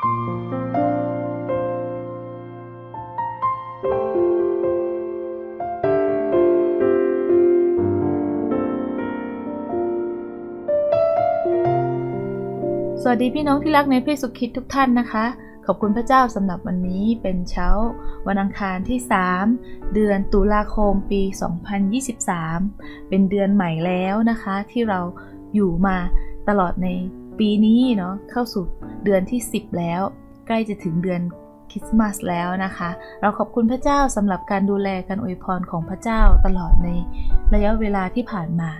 สวัสดีพี่น้องที่รักในพระเยซูคริสต์ทุกท่านนะคะ ขอบคุณพระเจ้าสำหรับวันนี้เป็นเช้า วันอังคารที่ 3 เดือนตุลาคมปี 2023 เป็นเดือนใหม่แล้วนะคะ ที่เราอยู่มาตลอดใน ปีนี้เนาะเข้าสู่เดือนที่ 10 แล้ว ใกล้จะถึงเดือนคริสต์มาสแล้วนะคะ เราขอบคุณพระเจ้าสำหรับการดูแลการอวยพรของพระเจ้าตลอดในระยะเวลาที่ผ่านมา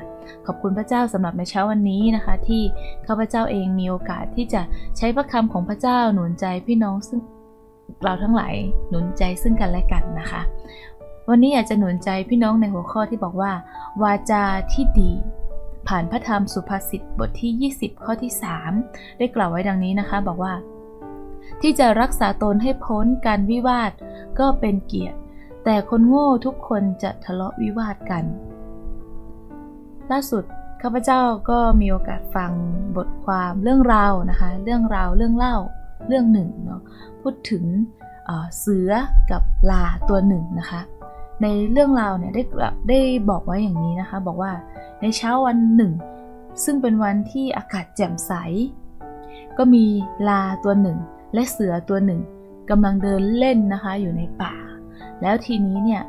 ขอบคุณพระเจ้าสำหรับในเช้าวันนี้นะคะ ที่ข้าพเจ้าเองมีโอกาสที่จะใช้พระคำของพระเจ้าหนุนใจพี่น้องซึ่งเราทั้งหลายหนุนใจซึ่งกันและกันนะคะ วันนี้อยากจะหนุนใจพี่น้องในหัวข้อที่บอกว่า วาจาที่ดี ผ่านพระธรรมสุภาษิตบทที่ 20 ข้อที่ 3 ได้กล่าวไว้ดังนี้นะคะ บอกว่า ที่จะรักษาตนให้พ้นการวิวาทก็เป็นเกียรติ แต่คนโง่ทุกคนจะทะเลาะวิวาทกัน ล่าสุดข้าพเจ้าก็มีโอกาสฟังบทความเรื่องราวนะคะ เรื่องราวเรื่องเล่าเรื่องหนึ่งเนาะพูดถึงเอ่อเสือกับลาตัวหนึ่งนะคะ ในเรื่องราวเนี่ยได้ได้บอกไว้อย่างนี้นะคะ บอกว่าในเช้าวันหนึ่ง ซึ่งเป็นวันที่อากาศแจ่มใส ก็มีลาตัวหนึ่ง และเสือตัวหนึ่งกำลังเดินเล่นนะคะอยู่ในป่า แล้วทีนี้เนี่ย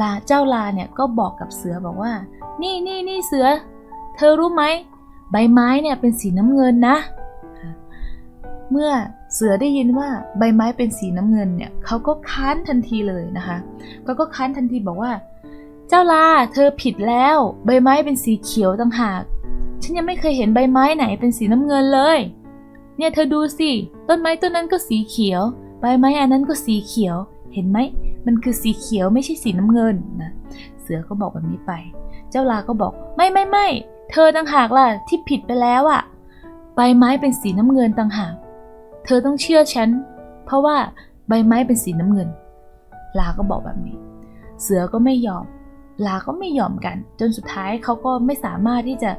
ลาเจ้าลาเนี่ยก็บอกกับเสือบอกว่า นี่นี่นี่เสือ เธอรู้ไหมใบไม้เนี่ยเป็นสีน้ำเงินนะ เมื่อเสือได้ยินว่าใบไม้เป็นสีน้ำเงินเนี่ยเขาก็ค้านทันทีเลยนะคะเขาก็ค้านทันทีบอกว่า เจ้าลาเธอผิดแล้ว ใบไม้เป็นสีเขียวต่างหาก ฉันยังไม่เคยเห็นใบไม้ไหนเป็นสีน้ำเงินเลย เนี่ยเธอดูสิต้นไม้ต้นนั้นก็สีเขียว ใบไม้อันนั้นก็สีเขียว เห็นไหมมันคือสีเขียวไม่ใช่สีน้ำเงินนะเสือก็บอกแบบนี้ไป เจ้าลาก็บอกไม่ไม่ไม่เธอต่างหากล่ะที่ผิดไปแล้วอะ่ะใบไม้เป็นสีน้ำเงินต่างหาก เธอต้องเชื่อฉัน เพราะว่าใบไม้เป็นสีน้ำเงิน ลาก็บอกแบบนี้ เสือก็ไม่ยอม ลาก็ไม่ยอมกัน จนสุดท้ายเขาก็ไม่สามารถที่จะ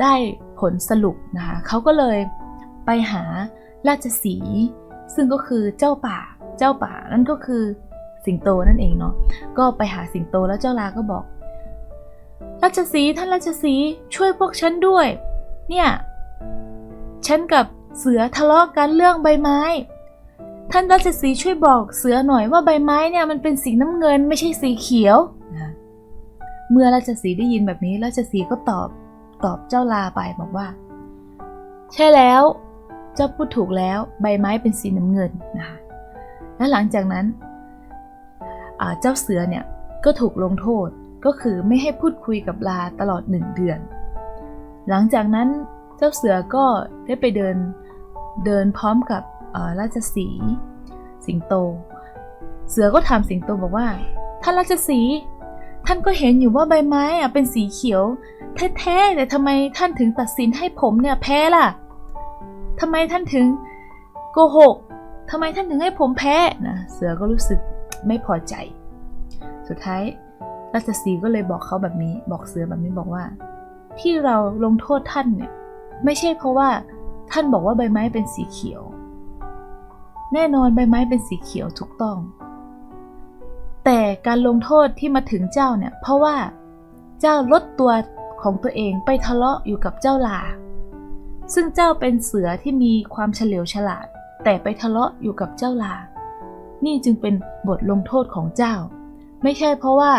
ได้ผลสรุปนะคะเขาก็เลยไปหาราชสีห์ซึ่งก็คือเจ้าป่า เจ้าป่านั่นก็คือสิงโตนั่นเองเนาะ ก็ไปหาสิงโตแล้วเจ้าลาก็บอก ราชสีห์ท่านราชสีห์ช่วยพวกฉันด้วย เนี่ย ฉันกับ เสือทะเลาะกันเรื่องใบไม้ ท่านราชสีช่วยบอกเสือหน่อยว่าใบไม้เนี่ยมันเป็นสีน้ำเงินไม่ใช่สีเขียว เมื่อราชสีได้ยินแบบนี้ราชสีก็ตอบตอบเจ้าลาไปบอกว่า ใช่แล้ว เจ้าพูดถูกแล้วใบไม้เป็นสีน้ำเงินนะคะและหลังจากนั้นเจ้าเสือเนี่ยก็ถูกลงโทษก็คือไม่ให้พูดคุยกับลาตลอดหนึ่งเดือน หลังจากนั้น เจ้าเสือก็ได้ไปเดินเดินพร้อมกับราชสีสิงโต เสือก็ถามสิงโตบอกว่าท่านราชสีท่านก็เห็นอยู่ว่าใบไม้อะเป็นสีเขียวแท้ๆแต่ทำไมท่านถึงตัดสินให้ผมเนี่ยแพ้ล่ะทำไมท่านถึงโกหกทำไมท่านถึงให้ผมแพ้นะเสือก็รู้สึกไม่พอใจ สุดท้ายราชสีก็เลยบอกเขาแบบนี้ บอกเสือแบบนี้บอกว่า ที่เราลงโทษท่านเนี่ย ไม่ใช่เพราะว่า ท่านบอกว่าใบไม้เป็นสีเขียว แน่นอนใบไม้เป็นสีเขียวถูกต้อง แต่การลงโทษที่มาถึงเจ้าเนี่ย เพราะว่าเจ้าลดตัวของตัวเองไปทะเลาะอยู่กับเจ้าลา ซึ่งเจ้าเป็นเสือที่มีความเฉลียวฉลาด แต่ไปทะเลาะอยู่กับเจ้าลา นี่จึงเป็นบทลงโทษของเจ้า ไม่ใช่เพราะว่า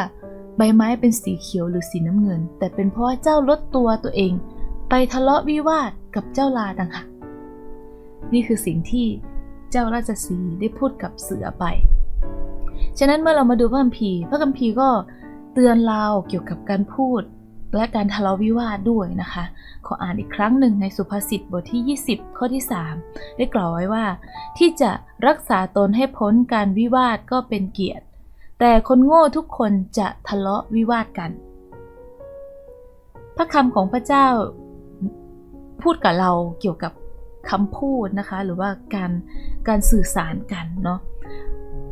ใบไม้เป็นสีเขียวหรือสีน้ำเงิน แต่เป็นเพราะว่าเจ้าลดตัวตัวเอง ไปทะเลาะวิวาทกับเจ้าลาต่างหากนี่คือสิ่งที่เจ้าราชสีได้พูดกับเสือไป ฉะนั้นเมื่อเรามาดูพระคัมภีร์ พระคัมภีร์ก็เตือนเราเกี่ยวกับการพูดและการทะเลาะวิวาทด้วยนะคะ ขออ่านอีกครั้งหนึ่งในสุภาษิตบทที่ 20 ข้อที่ 3 ได้กล่าวไว้ว่า ที่จะรักษาตนให้พ้นการวิวาทก็เป็นเกียรติ แต่คนโง่ทุกคนจะทะเลาะวิวาทกัน พระคำของพระเจ้า พูดกับเราเกี่ยวกับคำพูดนะคะ หรือว่าการการสื่อสารกันเนาะ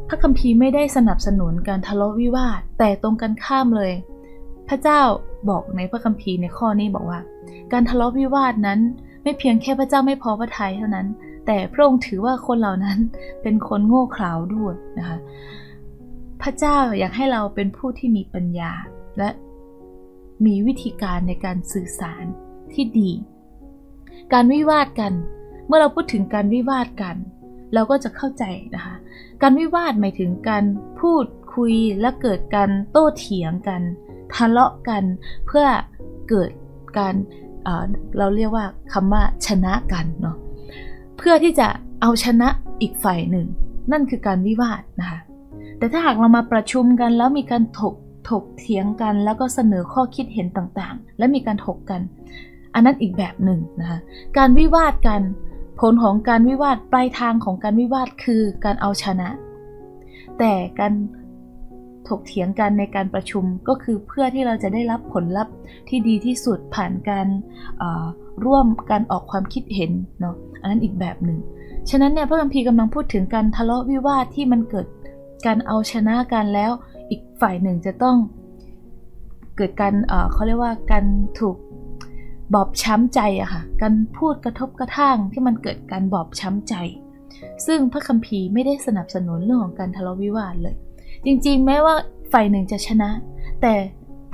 พระคัมภีร์ไม่ได้สนับสนุนการทะเลาะวิวาท แต่ตรงกันข้ามเลย พระเจ้าบอกในพระคัมภีร์ในข้อนี้บอกว่า การทะเลาะวิวาทนั้น ไม่เพียงแค่พระเจ้าไม่พอพระทัยเท่านั้น แต่พระองค์ถือว่าคนเหล่านั้นเป็นคนโง่เขลาด้วยนะคะพระเจ้าอยากให้เราเป็นผู้ที่มีปัญญาและมีวิธีการในการสื่อสารที่ดี การวิวาทกัน เมื่อเราพูดถึงการวิวาทกัน เราก็จะเข้าใจนะคะ การวิวาทหมายถึงการพูดคุยและเกิดการโต้เถียงกัน ทะเลาะกันเพื่อเกิดการเเราเรียกว่าคำว่าชนะกันเนาะเพื่อที่จะเอาชนะอีกฝ่ายหนึ่ง นั่นคือการวิวาทนะคะแต่ถ้าหากเรามาประชุมกันแล้วมีการถกถกเถียงกัน แล้วก็เสนอข้อคิดเห็นต่างๆ และมีการถกกัน อันนั้นอีกแบบหนึ่งนะคะการวิวาทกันผลของการวิวาทปลายทางของการวิวาทคือการเอาชนะ แต่การถกเถียงกันในการประชุมก็คือเพื่อที่เราจะได้รับผลลัพธ์ที่ดีที่สุดผ่านการร่วมการออกความคิดเห็นเนาะอันนั้นอีกแบบหนึ่งฉะนั้นเนี่ยพระคัมภีร์กำลังพูดถึงการทะเลาะวิวาทที่มันเกิดการเอาชนะกันแล้ว อีกฝ่ายหนึ่งจะต้องเกิดการเขาเรียกว่าการถูก บอบช้ำใจอะค่ะ การพูดกระทบกระทั่งที่มันเกิดการบอบช้ำใจ ซึ่งพระคัมภีร์ไม่ได้สนับสนุนเรื่องของการทะเลาะวิวาทเลย จริงๆ แม้ว่าฝ่ายหนึ่งจะชนะ แต่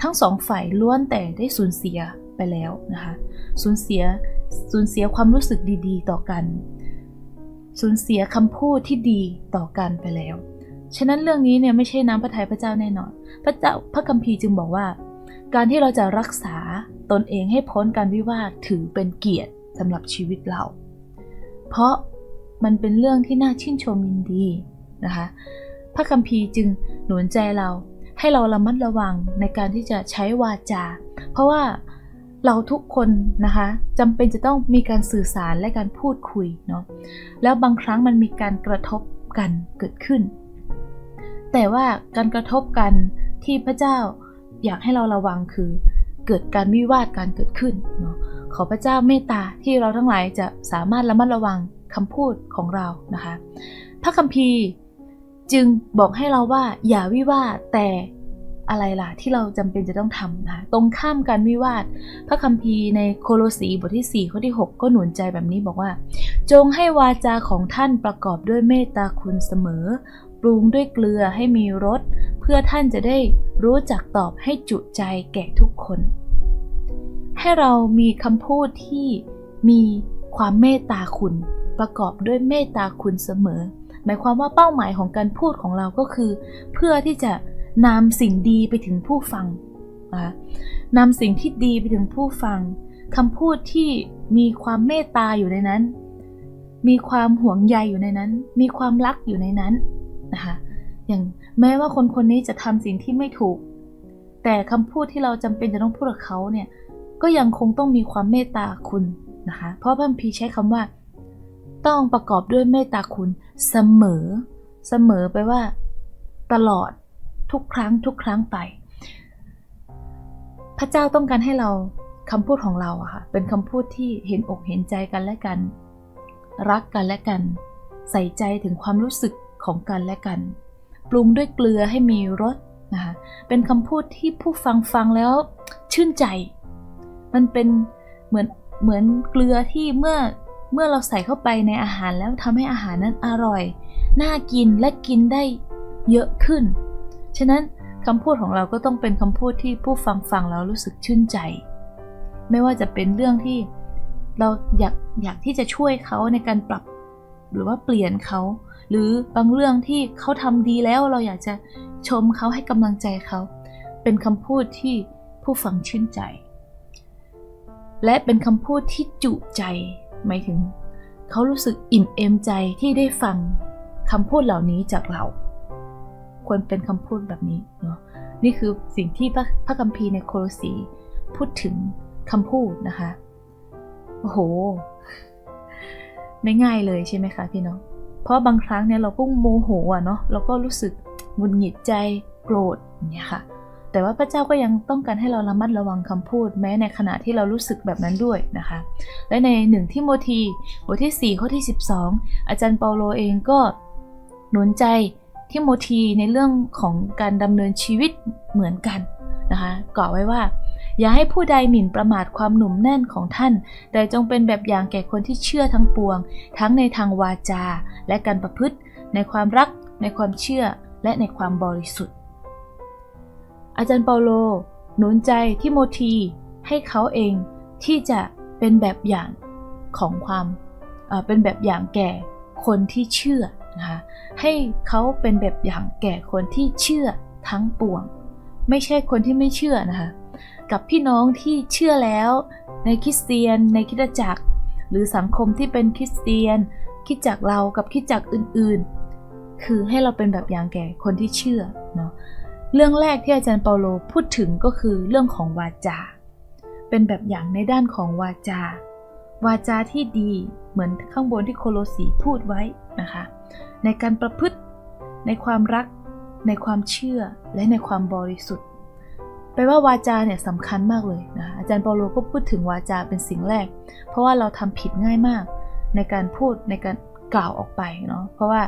ทั้งสองฝ่ายล้วนแต่ได้สูญเสียไปแล้วนะคะ สูญเสีย สูญเสียความรู้สึกดีๆ ต่อกัน สูญเสียคำพูดที่ดีต่อกันไปแล้ว ฉะนั้นเรื่องนี้เนี่ยไม่ใช่น้ำพระทัยพระเจ้าแน่นอน พระเจ้าพระคัมภีร์จึงบอกว่า การที่เราจะรักษา ตนเองให้พ้นการวิวาทถือเป็นเกียรติสำหรับชีวิตเรา เพราะมันเป็นเรื่องที่น่าชื่นชมยินดีนะคะ พระคัมภีร์จึงหนุนใจเราให้เราระมัดระวังในการที่จะใช้วาจา เพราะว่าเราทุกคนนะคะจำเป็นจะต้องมีการสื่อสารและการพูดคุยเนาะแล้วบางครั้งมันมีการกระทบกันเกิดขึ้น แต่ว่าการกระทบกันที่พระเจ้าอยากให้เราระวังคือ เกิดการวิวาทการเกิดขึ้นเนาะขอพระเจ้าเมตตาที่เราทั้งหลายจะสามารถระมัดระวังคำพูดของเรานะคะ พระคัมภีร์จึงบอกให้เราว่าอย่าวิวาทแต่อะไรล่ะที่เราจำเป็นจะต้องทำนะตรงข้ามการวิวาท พระคัมภีร์ในโคโลสีบทที่ 4 ข้อที่ 6 ก็หนุนใจแบบนี้บอกว่า จงให้วาจาของท่านประกอบด้วยเมตตาคุณเสมอ ปรุงด้วยเกลือให้มีรส เพื่อท่านจะได้รู้จักตอบให้จุใจแก่ทุกคน ให้เรามีคำพูดที่มีความเมตตาคุณ ประกอบด้วยเมตตาคุณเสมอ หมายความว่าเป้าหมายของการพูดของเราก็คือ เพื่อที่จะนำสิ่งดีไปถึงผู้ฟังนะคะนำสิ่งที่ดีไปถึงผู้ฟังคำพูดที่มีความเมตตาอยู่ในนั้น มีความห่วงใยอยู่ในนั้น มีความรักอยู่ในนั้นนะคะ อย่างแม้ว่าคนคนนี้จะทำสิ่งที่ไม่ถูก แต่คำพูดที่เราจำเป็นจะต้องพูดกับเขาเนี่ยก็ยังคงต้องมีความเมตตาคุณนะคะ เพราะพระคัมภีใช้คำว่า ต้องประกอบด้วยเมตตาคุณเสมอ เสมอไปว่า ตลอดทุกครั้งทุกครั้งไป พระเจ้าต้องการให้เราคำพูดของเราอะค่ะเป็นคำพูดที่เห็นอกเห็นใจกันและกัน รักกันและกัน ใส่ใจถึงความรู้สึกของกันและกัน ปรุงด้วยเกลือให้มีรสนะคะเป็นคำพูดที่ผู้ฟังฟังแล้วชื่นใจ มันเป็นเหมือนเหมือนเกลือที่เมื่อเมื่อเราใส่เข้าไปในอาหารแล้วทำให้อาหารนั้นอร่อย น่ากินและกินได้เยอะขึ้น ฉะนั้นคำพูดของเราก็ต้องเป็นคำพูดที่ผู้ฟังฟังแล้วรู้สึกชื่นใจ ไม่ว่าจะเป็นเรื่องที่เราอยากอยากที่จะช่วยเขาในการปรับ หรือว่าเปลี่ยนเขา หรือบางเรื่องที่เขาทำดีแล้วเราอยากจะชมเขาให้กำลังใจเขา เป็นคำพูดที่ผู้ฟังชื่นใจ และเป็นคำพูดที่จุใจหมายถึง เขารู้สึกอิ่มเอมใจที่ได้ฟังคำพูดเหล่านี้จากเรา ควรเป็นคำพูดแบบนี้เนาะนี่คือสิ่งที่พระพระคัมภีร์ในโคโลสีพูดถึงคำพูดนะคะ โอ้โห ไม่ง่ายเลยใช่ไหมคะพี่น้อง เพราะบางครั้งเนี่ยเราก็โมโหอะเนาะเราก็รู้สึกหงุดหงิดใจโกรธอย่างเงี้ยค่ะ แต่ว่าพระเจ้าก็ยังต้องการให้เราระมัดระวังคำพูด แม้ในขณะที่เรารู้สึกแบบนั้นด้วยนะคะ และในหนึ่งที่โมธีบทที่ 4 ข้อที่ 12 อาจารย์เปาโลเองก็หนุนใจที่โมธีในเรื่องของการดำเนินชีวิตเหมือนกันนะคะกล่าวไว้ว่า อย่าให้ผู้ใดหมิ่นประมาทความหนุ่มแน่นของท่าน แต่จงเป็นแบบอย่างแก่คนที่เชื่อทั้งปวง ทั้งในทางวาจา และการประพฤติ ในความรัก ในความเชื่อ และในความบริสุทธิ์ อาจารย์เปาโล หนุนใจทิโมธีให้เขาเองที่จะเป็นแบบอย่างของความเอ่อเป็นแบบอย่างแก่คนที่เชื่อนะคะให้เขาเป็นแบบอย่างแก่คนที่เชื่อทั้งปวง ไม่ใช่คนที่ไม่เชื่อนะคะ กับพี่น้องที่เชื่อแล้วในคริสเตียนในคริสตจักร หรือสังคมที่เป็นคริสเตียนคิดจักเรากับคิดจักอื่นๆ คือให้เราเป็นแบบอย่างแก่คนที่เชื่อเนาะเรื่องแรกที่อาจารย์เปาโลพูดถึงก็คือเรื่องของวาจา เป็นแบบอย่างในด้านของวาจา วาจาที่ดีเหมือนข้างบนที่โคโลสีพูดไว้นะคะ ในการประพฤติในความรัก ในความเชื่อและในความบริสุทธิ์ แปลว่าวาจาเนี่ยสำคัญมากเลยนะอาจารย์เปาโลก็พูดถึงวาจาเป็นสิ่งแรก เพราะว่าเราทำผิดง่ายมาก ในการพูดในการกล่าวออกไปเนาะเพราะว่า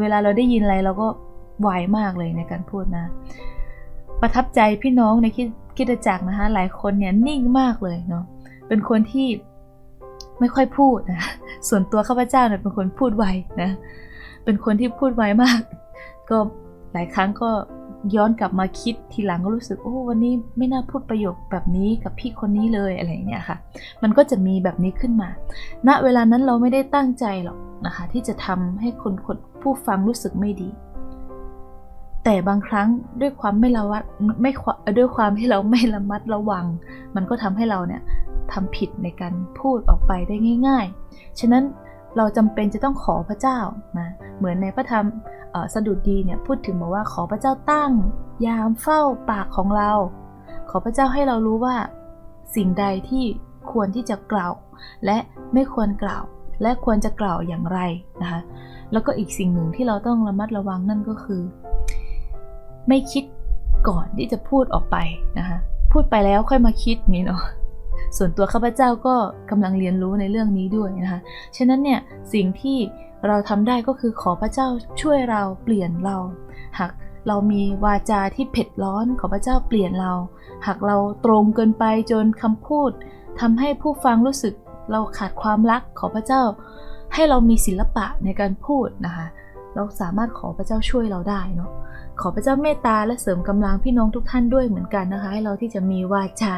เวลาเราได้ยินอะไรเราก็ไวมากเลยในการพูดนะ ประทับใจพี่น้องในคิดคิดจักรนะคะ หลายคนเนี่ยนิ่งมากเลยเนาะเป็นคนที่ไม่ค่อยพูดนะส่วนตัวข้าพเจ้าเนี่ยเป็นคนพูดไวนะเป็นคนที่พูดไวมาก ก็หลายครั้งก็ ย้อนกลับมาคิดทีหลังก็รู้สึกโอ้วันนี้ไม่น่าพูดประโยคแบบนี้กับพี่คนนี้เลยอะไรอย่างเงี้ยค่ะ มันก็จะมีแบบนี้ขึ้นมา ณเวลานั้นเราไม่ได้ตั้งใจหรอกนะคะ ที่จะทำให้คนคนผู้ฟังรู้สึกไม่ดี แต่บางครั้งด้วยความไม่ระวัดไม่ด้วยความที่เราไม่ระมัดระวัง มันก็ทำให้เราเนี่ยทำผิดในการพูดออกไปได้ง่าย ๆ ฉะนั้น เราจำเป็นจะต้องขอพระเจ้านะเหมือนในพระธรรมสดุดดีเนี่ยพูดถึงบอกว่าขอพระเจ้าตั้ง ยามเฝ้าปากของเรา ขอพระเจ้าให้เรารู้ว่าสิ่งใดที่ควรที่จะกล่าว และไม่ควรกล่าว และควรจะกล่าวอย่างไรนะคะแล้วก็อีกสิ่งหนึ่งที่เราต้องระมัดระวังนั่นก็คือ ไม่คิดก่อนที่จะพูดออกไปนะคะพูดไปแล้วค่อยมาคิดนี้เนาะ ส่วนตัวข้าพเจ้าก็กำลังเรียนรู้ในเรื่องนี้ด้วยนะคะ ฉะนั้นเนี่ยสิ่งที่เราทำได้ก็คือขอพระเจ้าช่วยเราเปลี่ยนเรา หากเรามีวาจาที่เผ็ดร้อน ขอพระเจ้าเปลี่ยนเรา หากเราตรงเกินไปจนคำพูดทำให้ผู้ฟังรู้สึกเราขาดความรัก ขอพระเจ้า ให้เรามีศิลปะในการพูดนะคะ เราสามารถขอพระเจ้าช่วยเราได้เนาะ ขอพระเจ้าเมตตาและเสริมกำลังพี่น้องทุกท่านด้วยเหมือนกันนะคะ ให้เราที่จะมีวาจา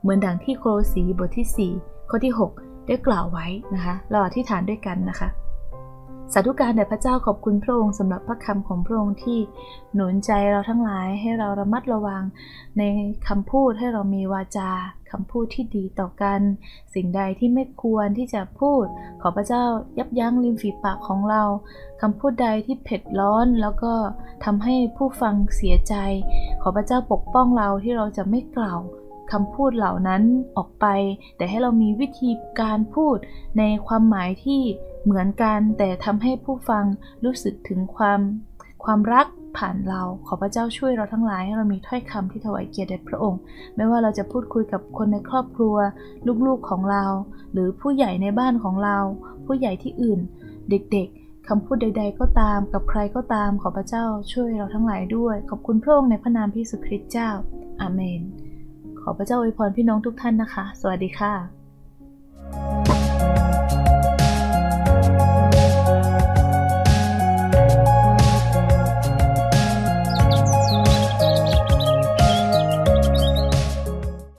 เหมือนดังที่โครสีบทที่ 4 ข้อที่ 6 ได้กล่าวไว้นะคะ เราอธิษฐานด้วยกันนะคะสาธุการแด่พระเจ้าขอบคุณพระองค์สำหรับพระคำของพระองค์ที่หนุนใจเราทั้งหลายให้เราระมัดระวังในคำพูดให้เรามีวาจา คำพูดที่ดีต่อกัน สิ่งใดที่ไม่ควรที่จะพูด ขอพระเจ้ายับยั้งริมฝีปากของเราคำพูดใดที่เผ็ดร้อนแล้วก็ทำให้ผู้ฟังเสียใจ ขอพระเจ้าปกป้องเราที่เราจะไม่กล่าวคำพูดเหล่านั้นออกไป แต่ให้เรามีวิธีการพูดในความหมายที่เหมือนกัน แต่ทำให้ผู้ฟังรู้สึกถึงความ ความรักผ่านเราขอพระเจ้าช่วยเราทั้งหลายให้เรามีถ้อยคำที่ถวายเกียรติแด่พระองค์ ไม่ว่าเราจะพูดคุยกับคนในครอบครัว ลูกๆของเรา หรือผู้ใหญ่ในบ้านของเรา ผู้ใหญ่ที่อื่น เด็กๆคำพูดใด ๆ ก็ตาม กับใครก็ตามขอพระเจ้าช่วยเราทั้งหลายด้วย ขอบคุณพระองค์ในพระนามพระเยซูคริสต์เจ้าอาเมน ขอพระเจ้าอวยพรพี่น้องทุกท่านนะคะ สวัสดีค่ะ